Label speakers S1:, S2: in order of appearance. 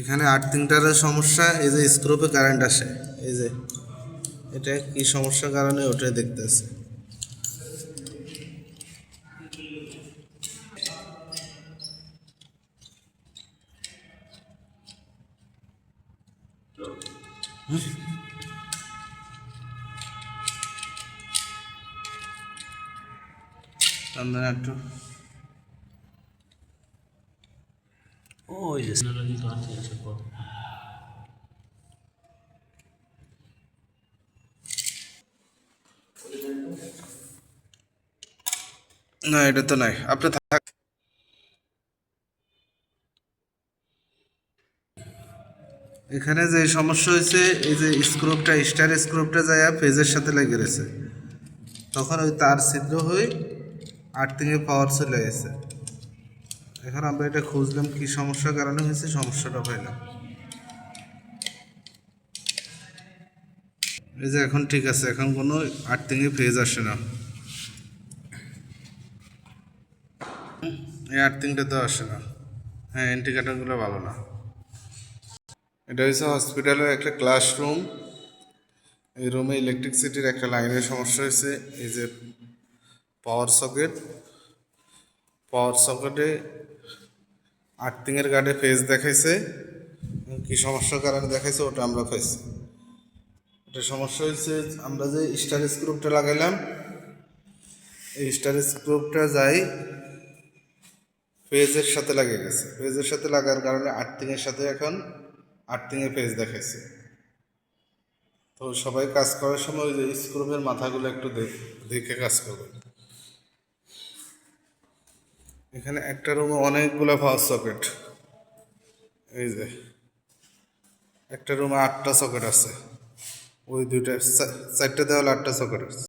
S1: এখানে আর্থিংটারের সমস্যা, এই যে স্ক্রুপে কারেন্ট আসে। এই যে, এটা কি সমস্যার কারণে ওটাই দেখতেছে। একটু
S2: ওই যে সিনারি তো আছে আছে পর
S1: না এটা তো নাই আপনি থাক এখানে যে সমস্যা হয়েছে এই যে স্ক্রুপটা স্টার স্ক্রুপটা যায় ফেজের সাথে লেগে গেছে তখন ওই তার ছিদ্র হয়ে আর্থিংয়ে পাওয়ার চলে গেছে। এখন আমরা এটা খুঁজলাম কি সমস্যার কারণে হয়েছে, সমস্যাটা পাইলাম। এই যে এখন ঠিক আছে, এখন কোনো আর্থিংয়ে ফেজ আসে না। এই আর্থিংটা তো আসে না। হ্যাঁ ইন্ডিকেটারগুলো ভালো না। এটা হচ্ছে হসপিটালের একটা ক্লাসরুম এই রুমে ইলেকট্রিসিটির একটা লাইনের সমস্যা হয়েছে। এই যে পাওয়ার সকেট পাওয়ার সকেটে আর্থিংয়ের গার্ডে ফেজ দেখাইছে কি সমস্যার কারণে দেখাইছে, ওটা আমরা পাইছি। এটা সমস্যা হয়েছে আমরা যে স্টার স্ক্রুপটা লাগাইলাম, এই স্টার স্ক্রুপটা যাই পেজের সাথে লাগে গেছে। পেজের সাথে লাগার কারণে আর্থিংয়ের সাথে এখন আর্থিংয়ে পেজ দেখাইছে। তো সবাই কাজ করার সময় ওই যে স্ক্রুপের মাথাগুলো একটু দেখে কাজ করবে। এখানে একটা রুমে অনেকগুলো পাওয়ার সকেট এই যে, একটা রুমে আটটা সকেট আছে। ওই দুইটা চারটে দেওয়ালে আটটা সকেট আছে।